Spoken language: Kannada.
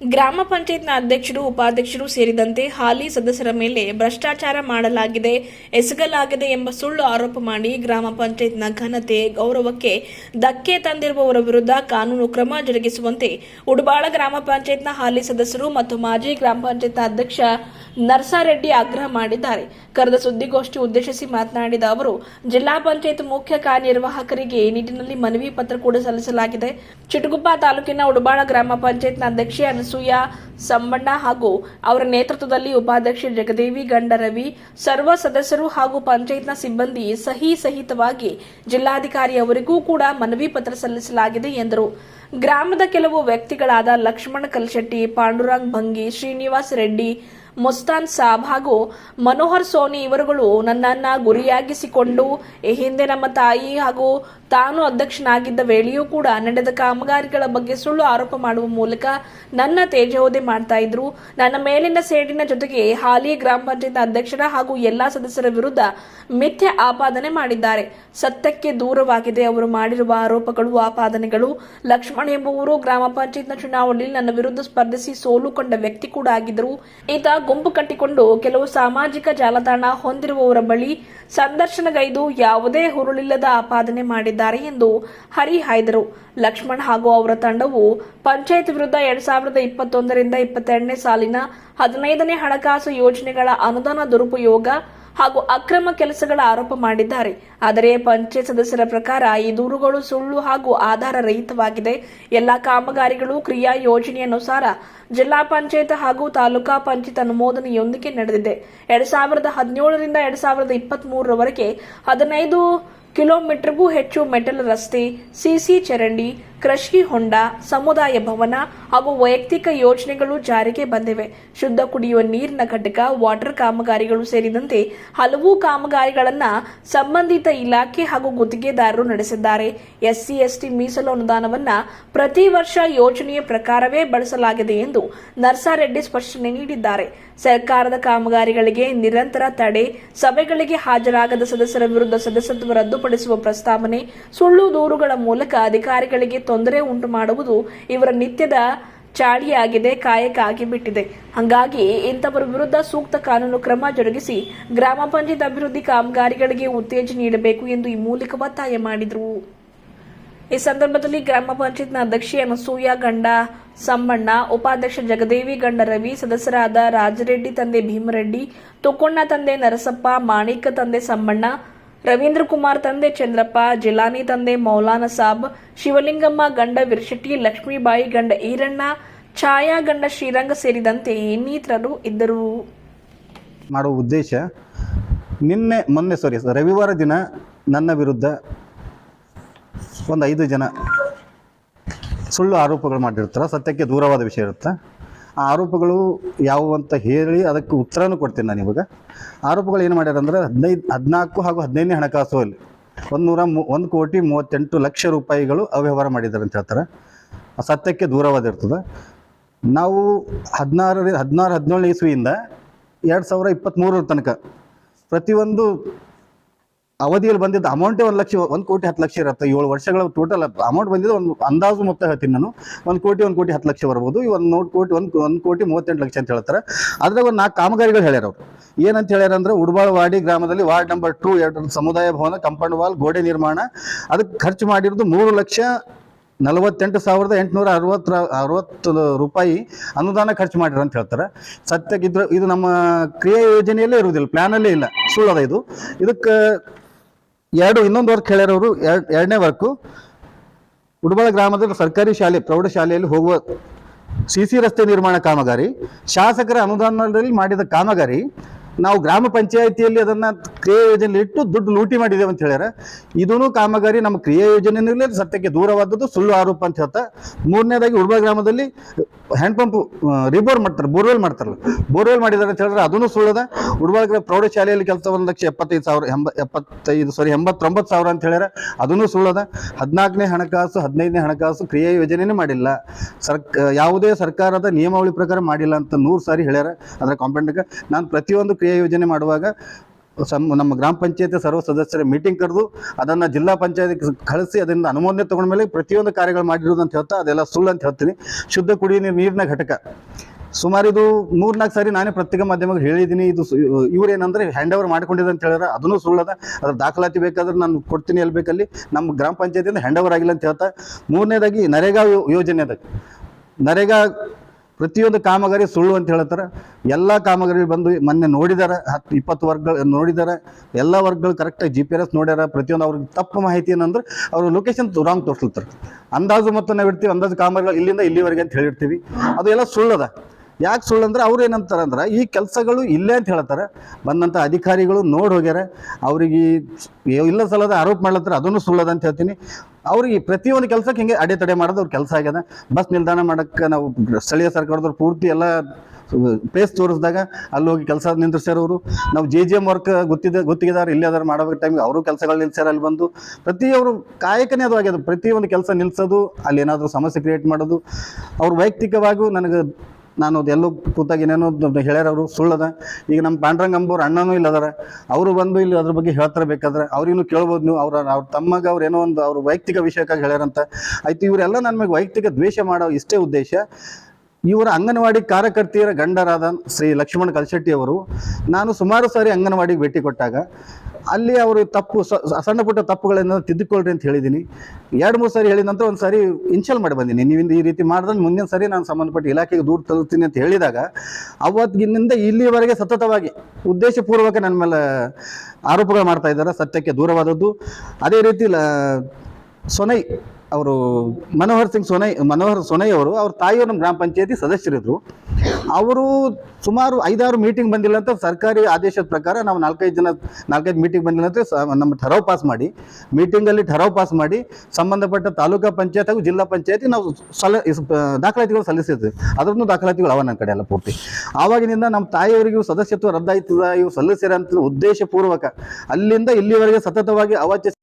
ಗ್ರಾಮ ಪಂಚಾಯತ್ನ ಅಧ್ಯಕ್ಷರು, ಉಪಾಧ್ಯಕ್ಷರು ಸೇರಿದಂತೆ ಹಾಲಿ ಸದಸ್ಯರ ಮೇಲೆ ಭ್ರಷ್ಟಾಚಾರ ಮಾಡಲಾಗಿದೆ, ಎಸಗಲಾಗಿದೆ ಎಂಬ ಸುಳ್ಳು ಆರೋಪ ಮಾಡಿ ಗ್ರಾಮ ಪಂಚಾಯತ್ನ ಘನತೆ ಗೌರವಕ್ಕೆ ಧಕ್ಕೆ ತಂದಿರುವವರ ವಿರುದ್ಧ ಕಾನೂನು ಕ್ರಮ ಜರುಗಿಸುವಂತೆ ಉಡಬಾಳ ಗ್ರಾಮ ಪಂಚಾಯತ್ನ ಹಾಲಿ ಸದಸ್ಯರು ಮತ್ತು ಮಾಜಿ ಗ್ರಾಮ ಪಂಚಾಯತ್ನ ಅಧ್ಯಕ್ಷ ನರ್ಸಾರೆಡ್ಡಿ ಆಗ್ರಹ ಮಾಡಿದ್ದಾರೆ. ಕರೆದ ಸುದ್ದಿಗೋಷ್ಠಿ ಉದ್ದೇಶಿಸಿ ಮಾತನಾಡಿದ ಅವರು, ಜಿಲ್ಲಾ ಪಂಚಾಯತ್ ಮುಖ್ಯ ಕಾರ್ಯನಿರ್ವಾಹಕರಿಗೆ ಈ ನಿಟ್ಟಿನಲ್ಲಿ ಮನವಿ ಪತ್ರ ಕೂಡ ಸಲ್ಲಿಸಲಾಗಿದೆ. ಚಿಟಗುಪ್ಪ ತಾಲೂಕಿನ ಉಡಬಾಳ ಗ್ರಾಮ ಪಂಚಾಯತ್ನ ಅಧ್ಯಕ್ಷೆ ಅನಸೂಯ ಸಂಬಣ್ಣ ಹಾಗೂ ಅವರ ನೇತೃತ್ವದಲ್ಲಿ ಉಪಾಧ್ಯಕ್ಷೆ ಜಗದೇವಿ ಗಂಡರವಿ ಸರ್ವ ಸದಸ್ಯರು ಹಾಗೂ ಪಂಚಾಯತ್ನ ಸಿಬ್ಬಂದಿ ಸಹಿ ಸಹಿತವಾಗಿ ಜಿಲ್ಲಾಧಿಕಾರಿಯವರಿಗೂ ಕೂಡ ಮನವಿ ಪತ್ರ ಸಲ್ಲಿಸಲಾಗಿದೆ ಎಂದರು. ಗ್ರಾಮದ ಕೆಲವು ವ್ಯಕ್ತಿಗಳಾದ ಲಕ್ಷ್ಮಣ ಕಲ್ಶೆಟ್ಟಿ, ಪಾಂಡುರಂಗ್ ಭಂಗಿ, ಶ್ರೀನಿವಾಸ್ ರೆಡ್ಡಿ ಮುಸ್ತಾನ್ ಸಾಬ್ ಹಾಗೂ ಮನೋಹರ್ ಸೋನಿ ಇವರುಗಳು ನನ್ನನ್ನ ಗುರಿಯಾಗಿಸಿಕೊಂಡು, ಈ ಹಿಂದೆ ನಮ್ಮ ತಾಯಿ ಹಾಗೂ ತಾನು ಅಧ್ಯಕ್ಷನಾಗಿದ್ದ ವೇಳೆಯೂ ಕೂಡ ನಡೆದ ಕಾಮಗಾರಿಗಳ ಬಗ್ಗೆ ಸುಳ್ಳು ಆರೋಪ ಮಾಡುವ ಮೂಲಕ ನನ್ನ ತೇಜೋದೆ ಮಾಡ್ತಾ ಇದ್ರು. ನನ್ನ ಮೇಲಿನ ಸೇಡಿನ ಜೊತೆಗೆ ಹಾಲಿ ಗ್ರಾಮ ಪಂಚಾಯತ್ ಅಧ್ಯಕ್ಷರ ಹಾಗೂ ಎಲ್ಲಾ ಸದಸ್ಯರ ವಿರುದ್ಧ ಮಿಥ್ಯ ಆಪಾದನೆ ಮಾಡಿದ್ದಾರೆ. ಸತ್ಯಕ್ಕೆ ದೂರವಾಗಿದೆ ಅವರು ಮಾಡಿರುವ ಆರೋಪಗಳು, ಆಪಾದನೆಗಳು. ಲಕ್ಷ್ಮಣ್ ಎಂಬುವರು ಗ್ರಾಮ ಪಂಚಾಯತ್ನ ಚುನಾವಣೆಯಲ್ಲಿ ನನ್ನ ವಿರುದ್ಧ ಸ್ಪರ್ಧಿಸಿ ಸೋಲು ಕಂಡ ವ್ಯಕ್ತಿ ಕೂಡ ಆಗಿದ್ರು ಈತ ಗುಂಪು ಕಟ್ಟಿಕೊಂಡು ಕೆಲವು ಸಾಮಾಜಿಕ ಜಾಲತಾಣ ಹೊಂದಿರುವವರ ಬಳಿ ಸಂದರ್ಶನಗೈದು ಯಾವುದೇ ಹುರುಳಿಲ್ಲದ ಆಪಾದನೆ ಮಾಡಿದ್ದಾರೆ ಎಂದು ಹರಿಹಾಯ್ದರು ಲಕ್ಷ್ಮಣ್ ಹಾಗೂ ಅವರ ತಂಡವು ಪಂಚಾಯತ್ ವಿರುದ್ಧ ಎರಡ್ ಸಾವಿರದ ಇಪ್ಪತ್ತೊಂದರಿಂದ ಇಪ್ಪತ್ತೆರಡನೇ ಸಾಲಿನ ಹದಿನೈದನೇ ಹಣಕಾಸು ಯೋಜನೆಗಳ ಅನುದಾನ ದುರುಪಯೋಗ ಹಾಗೂ ಅಕ್ರಮ ಕೆಲಸಗಳ ಆರೋಪ ಮಾಡಿದ್ದಾರೆ. ಆದರೆ ಪಂಚಾಯತ್ ಸದಸ್ಯರ ಪ್ರಕಾರ ಈ ದೂರುಗಳು ಸುಳ್ಳು ಹಾಗೂ ಆಧಾರ ರಹಿತವಾಗಿದೆ ಎಲ್ಲಾ ಕಾಮಗಾರಿಗಳು ಕ್ರಿಯಾ ಯೋಜನೆಯನುಸಾರ ಜಿಲ್ಲಾ ಪಂಚಾಯತ್ ಹಾಗೂ ತಾಲೂಕಾ ಪಂಚಾಯತ್ ಅನುಮೋದನೆಯೊಂದಿಗೆ ನಡೆದಿದೆ. ಎರಡ್ ಸಾವಿರದ ಹದಿನೇಳರಿಂದ ಎರಡ್ ಸಾವಿರದ ಇಪ್ಪತ್ತ್ ಮೂರರವರೆಗೆ ಹದಿನೈದು ಕಿಲೋಮೀಟರ್ಗೂ ಹೆಚ್ಚು ಮೆಟಲ್ ರಸ್ತೆ ಸಿಸಿ ಚರಂಡಿ ಕೃಷಿ ಹೊಂಡ, ಸಮುದಾಯ ಭವನ ಹಾಗೂ ವೈಯಕ್ತಿಕ ಯೋಜನೆಗಳು ಜಾರಿಗೆ ಬಂದಿವೆ. ಶುದ್ಧ ಕುಡಿಯುವ ನೀರಿನ ಘಟಕ, ವಾಟರ್ ಕಾಮಗಾರಿಗಳು ಸೇರಿದಂತೆ ಹಲವು ಕಾಮಗಾರಿಗಳನ್ನು ಸಂಬಂಧಿತ ಇಲಾಖೆ ಹಾಗೂ ಗುತ್ತಿಗೆದಾರರು ನಡೆಸಿದ್ದಾರೆ. ಎಸ್ಸಿ, ಎಸ್ಟಿ ಮೀಸಲು ಅನುದಾನವನ್ನು ಪ್ರತಿ ವರ್ಷ ಯೋಜನೆಯ ಪ್ರಕಾರವೇ ಬಳಸಲಾಗಿದೆ ಎಂದು ನರ್ಸಾರೆಡ್ಡಿ ಸ್ಪಷ್ಟನೆ ನೀಡಿದ್ದಾರೆ. ಸರ್ಕಾರದ ಕಾಮಗಾರಿಗಳಿಗೆ ನಿರಂತರ ತಡೆ, ಸಭೆಗಳಿಗೆ ಹಾಜರಾಗದ ಸದಸ್ಯರ ವಿರುದ್ಧ ಸದಸ್ಯತ್ವ ರದ್ದುಪಡಿಸುವ ಪ್ರಸ್ತಾವನೆ ಸುಳ್ಳು ದೂರುಗಳ ಮೂಲಕ ಅಧಿಕಾರಿಗಳಿಗೆ ತೊಂದರೆ ಉಂಟು ಮಾಡುವುದು ಇವರ ನಿತ್ಯದ ಚಾಳಿಯಾಗಿದೆ, ಕಾಯಕ ಆಗಿಬಿಟ್ಟಿದೆ. ಹಾಗಾಗಿ ಇಂಥವರ ವಿರುದ್ಧ ಸೂಕ್ತ ಕಾನೂನು ಕ್ರಮ ಜರುಗಿಸಿ ಗ್ರಾಮ ಪಂಚಾಯತ್ ಅಭಿವೃದ್ಧಿ ಕಾಮಗಾರಿಗಳಿಗೆ ಉತ್ತೇಜನ ನೀಡಬೇಕು ಎಂದು ಈ ಮೂಲಕ ಒತ್ತಾಯ ಮಾಡಿದರು. ಈ ಸಂದರ್ಭದಲ್ಲಿ ಗ್ರಾಮ ಪಂಚಾಯತ್ನ ಅಧ್ಯಕ್ಷೆ ಅನಸೂಯ ಗಂಡ, ಸಮ್ಮಣ್ಣ, ಉಪಾಧ್ಯಕ್ಷ ಜಗದೇವಿ ಗಂಡ ರವಿ, ಸದಸ್ಯರಾದ ರಾಜರೆಡ್ಡಿ ತಂದೆ ಭೀಮರೆಡ್ಡಿ ತುಕೊಣ್ಣ ತಂದೆ ನರಸಪ್ಪ, ಮಾಣಿಕ ತಂದೆ ಸಮ್ಮಣ್ಣ ರವೀಂದ್ರ ಕುಮಾರ್ ತಂದೆ ಚಂದ್ರಪ್ಪ ಜಿಲಾನಿ ತಂದೆ ಮೌಲಾನ ಸಾಬ್, ಶಿವಲಿಂಗಮ್ಮ ಗಂಡ ವಿರ್ಶೆಟ್ಟಿ, ಲಕ್ಷ್ಮೀಬಾಯಿ ಗಂಡ ಈರಣ್ಣ, ಛಾಯಾ ಗಂಡ ಶ್ರೀರಂಗ ಸೇರಿದಂತೆ ಇನ್ನಿತರರು ಇದ್ದರು. ಮಾಡುವ ಉದ್ದೇಶ, ನಿನ್ನೆ, ಮೊನ್ನೆ ಸಾರಿ ರವಿವಾರ ದಿನ ನನ್ನ ವಿರುದ್ಧ ಒಂದು ಐದು ಜನ ಸುಳ್ಳು ಆರೋಪಗಳು ಮಾಡಿರ್ತಾರೆ. ಸತ್ಯಕ್ಕೆ ದೂರವಾದ ವಿಷಯ ಇರುತ್ತೆ? ಆರೋಪಗಳು ಯಾವುವು ಅಂತ ಹೇಳಿ ಅದಕ್ಕೆ ಉತ್ತರನೂ ಕೊಡ್ತೀನಿ ನಾನು ಇವಾಗ. ಆರೋಪಗಳು ಏನು ಮಾಡ್ಯಾರ ಅಂದ್ರೆ ಹದಿನೈದು, ಹದಿನಾಲ್ಕು ಹಾಗೂ ಹದಿನೈದನೇ ಹಣಕಾಸು ಅಲ್ಲಿ ಒಂದು ನೂರ ಮೂ, ಒಂದು ಕೋಟಿ ಮೂವತ್ತೆಂಟು ಲಕ್ಷ ರೂಪಾಯಿಗಳು ಅವ್ಯವಹಾರ ಮಾಡಿದ್ದಾರೆ ಅಂತ ಹೇಳ್ತಾರೆ. ಸತ್ಯಕ್ಕೆ ದೂರವಾದಿರ್ತದೆ. ನಾವು ಹದಿನಾರರಿಂದ, ಹದಿನಾರು, ಹದಿನೇಳನೇ ಇಸ್ವಿಯಿಂದ ಎರಡು ಸಾವಿರ ಇಪ್ಪತ್ತ್ಮೂರರ ತನಕ ಪ್ರತಿಯೊಂದು ಅವಧಿಯಲ್ಲಿ ಬಂದಿದ್ದ ಅಮೌಂಟೇ ಒಂದು ಲಕ್ಷ, ಒಂದು ಕೋಟಿ ಹತ್ತು ಲಕ್ಷ ಇರುತ್ತೆ. ಏಳು ವರ್ಷಗಳ ಟೋಟಲ್ ಅಮೌಂಟ್ ಬಂದಿದ್ದು ಒಂದು ಅಂದಾಜು ಮೊತ್ತ ಹೇಳ್ತೀನಿ ನಾನು. ಒಂದು ಕೋಟಿ ಒಂದು ಕೋಟಿ ಹತ್ತು ಲಕ್ಷ ಬರ್ಬೋದು. ಈ ಒಂದು ನೂರು ಕೋಟಿ, ಒಂದು ಒಂದು ಕೋಟಿ ಮೂವತ್ತೆಂಟು ಲಕ್ಷ ಅಂತ ಹೇಳ್ತಾರೆ. ಅದ್ರಾಗ ಒಂದು ನಾಲ್ಕು ಕಾಮಗಾರಿಗಳು ಹೇಳ್ಯಾರ ಏನಂತ ಹೇಳ್ಯಾರ ಅಂದ್ರೆ ಉಡಬಾಳವಾಡಿ ಗ್ರಾಮದಲ್ಲಿ ವಾರ್ಡ್ ನಂಬರ್ ಟೂ ಎರಡು ಸಮುದಾಯ ಭವನ, ಕಂಪೌಂಡ್ ವಾಲ್ ಗೋಡೆ ನಿರ್ಮಾಣ. ಅದಕ್ಕೆ ಖರ್ಚು ಮಾಡಿರೋದು ಮೂರು ಲಕ್ಷ ನಲವತ್ತೆಂಟು ಸಾವಿರದ ಎಂಟುನೂರ ಅರವತ್ತರ, ಅರವತ್ತು ರೂಪಾಯಿ ಅನುದಾನ ಖರ್ಚು ಮಾಡಿರ ಅಂತ ಹೇಳ್ತಾರೆ. ಸತ್ಯಕ್ಕಿದ್ರೆ ಇದು ನಮ್ಮ ಕ್ರಿಯಾ ಯೋಜನೆಯಲ್ಲೇ ಇರುವುದಿಲ್ಲ ಪ್ಲ್ಯಾನಲ್ಲೇ ಇಲ್ಲ. ಸುಳ್ಳದ ಇದು. ಇದಕ್ಕೆ ಎರಡು, ಇನ್ನೊಂದು ವರ್ಕ್ ಹೇಳಿರೋರು ಎರಡು, ಎರಡನೇ ವರ್ಕು. ಉಡುಬಳ ಗ್ರಾಮದ ಸರ್ಕಾರಿ ಶಾಲೆ ಪ್ರೌಢಶಾಲೆಯಲ್ಲಿ ಹೋಗುವ ಸಿ ಸಿ ರಸ್ತೆ ನಿರ್ಮಾಣ ಕಾಮಗಾರಿ, ಶಾಸಕರ ಅನುದಾನದಲ್ಲಿ ಮಾಡಿದ ಕಾಮಗಾರಿ, ನಾವು ಗ್ರಾಮ ಪಂಚಾಯಿತಿಯಲ್ಲಿ ಅದನ್ನ ಕ್ರಿಯಾ ಯೋಜನೆಯಲ್ಲಿ ಇಟ್ಟು ದುಡ್ಡು ಲೂಟಿ ಮಾಡಿದ್ದೇವೆ ಅಂತ ಹೇಳ್ಯಾರ. ಇದೂ ಕಾಮಗಾರಿ ನಮ್ಮ ಕ್ರಿಯಾ ಯೋಜನೆಯಲ್ಲಿ ಸತ್ಯಕ್ಕೆ ದೂರವಾದದ್ದು ಸುಳ್ಳು ಆರೋಪ ಅಂತ ಹೇಳ್ತಾ, ಮೂರನೇದಾಗಿ ಉಡುಬಳ ಗ್ರಾಮದಲ್ಲಿ ಹ್ಯಾಂಡ್ ಪಂಪ್ ರಿಬೋರ್ ಮಾಡ್ತಾರೆ ಬೋರ್ವೆಲ್ ಮಾಡ್ತಾರಲ್ಲ. ಬೋರ್ವೆಲ್ ಮಾಡಿದ್ದಾರೆ ಅಂತ ಹೇಳಿದ್ರೆ ಅದನ್ನು ಸುಳ್ಳದ. ಉಡ್ಬಾಳ್ಗ ಪ್ರೌಢಶಾಲೆಯಲ್ಲಿ ಕೆಲಸ ಒಂದು ಲಕ್ಷ ಎಪ್ಪತ್ತೈದು ಸಾವಿರ, ಎಂಬ, ಎಪ್ಪತ್ತೈದು ಸಾರಿ ಎಂಬತ್ತೊಂಬತ್ತು ಸಾವಿರ ಅಂತ ಹೇಳಿದ್ರೆ ಅದನ್ನು ಸುಳ್ಳದ. ಹದಿನಾಲ್ಕನೇ ಹಣಕಾಸು, ಹದಿನೈದನೇ ಹಣಕಾಸು ಕ್ರಿಯಾ ಯೋಜನೆನೇ ಮಾಡಿಲ್ಲ. ಸರ್ಕ, ಯಾವುದೇ ಸರ್ಕಾರದ ನಿಯಮಾವಳಿ ಪ್ರಕಾರ ಮಾಡಿಲ್ಲ ಅಂತ ನೂರು ಸಾರಿ ಹೇಳ್ಯಾರ. ಅದರ ಕಾಂಪೌಂಡ್ಗೆ ನಾನು ಪ್ರತಿಯೊಂದು ಕ್ರಿಯಾ ಯೋಜನೆ ಮಾಡುವಾಗ ಸಮ್ ನಮ್ಮ ಗ್ರಾಮ ಪಂಚಾಯತಿ ಸರ್ವ ಸದಸ್ಯರ ಮೀಟಿಂಗ್ ಕರೆದು ಅದನ್ನು ಜಿಲ್ಲಾ ಪಂಚಾಯತ್ ಕಳಿಸಿ ಅದರಿಂದ ಅನುಮೋದನೆ ತಗೊಂಡ್ಮೇಲೆ ಪ್ರತಿಯೊಂದು ಕಾರ್ಯಗಳು ಮಾಡಿರೋದು ಅಂತ ಹೇಳ್ತಾ ಅದೆಲ್ಲ ಸುಳ್ಳು ಅಂತ ಹೇಳ್ತೀನಿ. ಶುದ್ಧ ಕುಡಿಯುವ ನೀರು- ನೀರಿನ ಘಟಕ. ಸುಮಾರು ಇದು ಮೂರ್ನಾಲ್ಕು ಸಾರಿ ನಾನೇ ಪ್ರತ್ಯೇಕ ಮಾಧ್ಯಮಕ್ಕೆ ಹೇಳಿದ್ದೀನಿ, ಇದು ಇವರೇನಂದ್ರೆ ಹ್ಯಾಂಡ್ ಓವರ್ ಮಾಡ್ಕೊಂಡಿದೆ ಅಂತ ಹೇಳಿದ್ರೆ ಅದನ್ನು ಸುಳ್ಳದ. ಅದ್ರ ದಾಖಲಾತಿ ಬೇಕಾದ್ರೆ ನಾನು ಕೊಡ್ತೀನಿ ಎಲ್ಲಿ ಬೇಕಲ್ಲಿ. ನಮ್ಮ ಗ್ರಾಮ ಪಂಚಾಯತಿಯಿಂದ ಹ್ಯಾಂಡ್ ಓವರ್ ಆಗಿಲ್ಲ ಅಂತ ಹೇಳ್ತಾ. ಮೂರನೇದಾಗಿ ನರೇಗಾ ಯೋಜನೆದಾಗ ನರೇಗಾ ಪ್ರತಿಯೊಂದು ಕಾಮಗಾರಿ ಸುಳ್ಳು ಅಂತ ಹೇಳ್ತಾರೆ. ಎಲ್ಲ ಕಾಮಗಾರಿ ಬಂದು ಮೊನ್ನೆ ನೋಡಿದಾರೆ, ಹತ್ತು, ಇಪ್ಪತ್ತು ವರ್ಗಗಳು ನೋಡಿದಾರೆ. ಎಲ್ಲ ವರ್ಗಗಳು ಕರೆಕ್ಟಾಗಿ ಜಿ ಪಿ ಆರ್ ಎಸ್ ನೋಡ್ಯಾರ. ಪ್ರತಿಯೊಂದು ಅವ್ರಿಗೆ ತಪ್ಪು ಮಾಹಿತಿ ಏನಂದ್ರೆ ಅವ್ರ ಲೊಕೇಶನ್ ರಾಂಗ್ ತೋರಿಸ್ತಾರೆ ಅಂದಾಜು ಮತ್ತು ನಾವು ಇಡ್ತೀವಿ, ಅಂದಾಜು ಕಾಮಗಾರಿಗಳು ಇಲ್ಲಿಂದ ಇಲ್ಲಿವರೆಗೆ ಅಂತ ಹೇಳಿರ್ತೀವಿ. ಅದು ಎಲ್ಲ ಸುಳ್ಳದ. ಯಾಕೆ ಸುಳ್ಳು ಅಂದ್ರೆ ಅವ್ರು ಏನಂತಾರೆ ಅಂದ್ರೆ ಈ ಕೆಲಸಗಳು ಇಲ್ಲೇ ಅಂತ ಹೇಳ್ತಾರೆ. ಬಂದಂಥ ಅಧಿಕಾರಿಗಳು ನೋಡಿ ಹೋಗ್ಯಾರ. ಅವ್ರಿಗೆ ಇಲ್ಲ ಸಲದ ಆರೋಪ ಮಾಡ್ಲತ್ತಾರೆ, ಅದನ್ನು ಸುಳ್ಳದ ಅಂತ ಹೇಳ್ತೀನಿ. ಅವ್ರಿಗೆ ಪ್ರತಿಯೊಂದು ಕೆಲಸಕ್ಕೆ ಹಿಂಗೆ ಅಡೆತಡೆ ಮಾಡೋದು ಅವ್ರ ಕೆಲಸ ಆಗ್ಯದ. ಬಸ್ ನಿಲ್ದಾಣ ಮಾಡೋಕ್ಕೆ ನಾವು ಸ್ಥಳೀಯ ಸರ್ಕಾರದವ್ರು ಪೂರ್ತಿ ಎಲ್ಲ ಪ್ಲೇಸ್ ತೋರಿಸಿದಾಗ ಅಲ್ಲಿ ಹೋಗಿ ಕೆಲಸ ನಿಂದ್ರಿಸ್ಯಾರವರು ನಾವು ಜೆ ಜಿ ಎಂ ವರ್ಕ್ ಗೊತ್ತಿದ್ದ ಗೊತ್ತಿಗೆದಾರ ಇಲ್ಲೇ ಅದಾರ ಮಾಡೋ ಟೈಮ್ಗೆ ಅವರು ಕೆಲಸಗಳು ನಿಲ್ಸ್ಯಾರ ಅಲ್ಲಿ ಬಂದು. ಪ್ರತಿಯೊಬ್ಬರು ಕಾಯಕನೇ ಅದು ಆಗ್ಯದ. ಪ್ರತಿಯೊಂದು ಕೆಲಸ ನಿಲ್ಸೋದು, ಅಲ್ಲಿ ಏನಾದರೂ ಸಮಸ್ಯೆ ಕ್ರಿಯೇಟ್ ಮಾಡೋದು. ಅವ್ರು ವೈಯಕ್ತಿಕವಾಗೂ ನನಗೆ ನಾನು ಅದು ಎಲ್ಲೋ ಕೂತಾಗ ಏನೇನೋ ಹೇಳ್ಯಾರವರು, ಸುಳ್ಳದ. ಈಗ ನಮ್ಮ ಪಾಂಡ್ರಂಗ್ ಅಂಬೋರ್ ಅಣ್ಣನೂ ಇಲ್ಲ ಅದಾರ ಅವರು ಬಂದು ಇಲ್ಲಿ ಅದ್ರ ಬಗ್ಗೆ ಹೇಳ್ತಾರೆ ಬೇಕಾದ್ರೆ. ಅವ್ರಿಗೂ ಕೇಳ್ಬೋದು ನೀವು. ಅವ್ರ ಅವ್ರ ತಮ್ಮಗ ಅವ್ರು ಏನೋ ಒಂದು ಅವ್ರ ವೈಯಕ್ತಿಕ ವಿಷಯಕ್ಕಾಗಿ ಹೇಳ್ಯಾರಂತ. ಆಯ್ತು, ಇವರೆಲ್ಲ ನನ್ನ ಮೇಲೆ ವೈಯಕ್ತಿಕ ದ್ವೇಷ ಮಾಡೋ ಇಷ್ಟೇ ಉದ್ದೇಶ. ಇವರ ಅಂಗನವಾಡಿ ಕಾರ್ಯಕರ್ತೆಯರ ಗಂಡರಾದ ಶ್ರೀ ಲಕ್ಷ್ಮಣ ಕಲ್ಶೆಟ್ಟಿ ಅವರು. ನಾನು ಸುಮಾರು ಸಾರಿ ಅಂಗನವಾಡಿಗೆ ಭೇಟಿ ಕೊಟ್ಟಾಗ ಅಲ್ಲಿ ಅವರು ತಪ್ಪು ಸಣ್ಣ ಪುಟ್ಟ ತಪ್ಪುಗಳನ್ನು ತಿದ್ದುಕೊಳ್ರಿ ಅಂತ ಹೇಳಿದ್ದೀನಿ ಎರಡು, ಮೂರು ಸಾರಿ ಹೇಳಿದ ನಂತರ ಒಂದು ಸಾರಿ ಇನ್ಶಲ್ ಮಾಡಿ ಬಂದೀನಿ. ನೀವಿಂದ ಈ ರೀತಿ ಮಾಡಿದ್ರೆ ಮುಂದಿನ ಸಾರಿ ನಾನು ಸಂಬಂಧಪಟ್ಟ ಇಲಾಖೆಗೆ ದೂರ ತಲುಪ್ತೀನಿ ಅಂತ ಹೇಳಿದಾಗ ಅವತ್ತಿನಿಂದ ಇಲ್ಲಿವರೆಗೆ ಸತತವಾಗಿ ಉದ್ದೇಶಪೂರ್ವಕ ನನ್ನ ಮೇಲೆ ಆರೋಪಗಳು ಮಾಡ್ತಾ ಇದ್ದಾರೆ. ಸತ್ಯಕ್ಕೆ ದೂರವಾದದ್ದು. ಅದೇ ರೀತಿ ಲ, ಸೊನೈ ಅವರು ಮನೋಹರ್ ಸಿಂಗ್ ಸೊನೈ, ಮನೋಹರ್ ಸೊನೈ ಅವರು ಅವ್ರ ತಾಯಿಯವರು ನಮ್ಮ ಗ್ರಾಮ ಪಂಚಾಯತಿ ಸದಸ್ಯರಿದ್ರು. ಅವರು ಸುಮಾರು ಐದಾರು ಮೀಟಿಂಗ್ ಬಂದಿಲ್ಲ ಅಂತ ಸರ್ಕಾರಿ ಆದೇಶದ ಪ್ರಕಾರ ನಾವು ನಾಲ್ಕೈದು ಜನ, ನಾಲ್ಕೈದು ಮೀಟಿಂಗ್ ಬಂದಿಲ್ಲ ಅಂತ ನಮ್ಮ ಠರಾವ್ ಪಾಸ್ ಮಾಡಿ ಮೀಟಿಂಗಲ್ಲಿ ಠರಾವ್ ಪಾಸ್ ಮಾಡಿ ಸಂಬಂಧಪಟ್ಟ ತಾಲೂಕಾ ಪಂಚಾಯತ್ ಹಾಗೂ ಜಿಲ್ಲಾ ಪಂಚಾಯತಿ ನಾವು ಸಲ ದಾಖಲಾತಿಗಳು ಸಲ್ಲಿಸಿದ್ವಿ. ಅದರನ್ನು ದಾಖಲಾತಿಗಳು ಅವ ನನ್ನ ಕಡೆ ಎಲ್ಲ ಪೂರ್ತಿ. ಆವಾಗಿನಿಂದ ನಮ್ಮ ತಾಯಿಯವರಿಗೂ ಸದಸ್ಯತ್ವ ರದ್ದಾಯ್ತದ ಇವು ಸಲ್ಲಿಸಿರ ಉದ್ದೇಶಪೂರ್ವಕ ಅಲ್ಲಿಂದ ಇಲ್ಲಿವರೆಗೆ ಸತತವಾಗಿ ಅವಾಚ್ಯ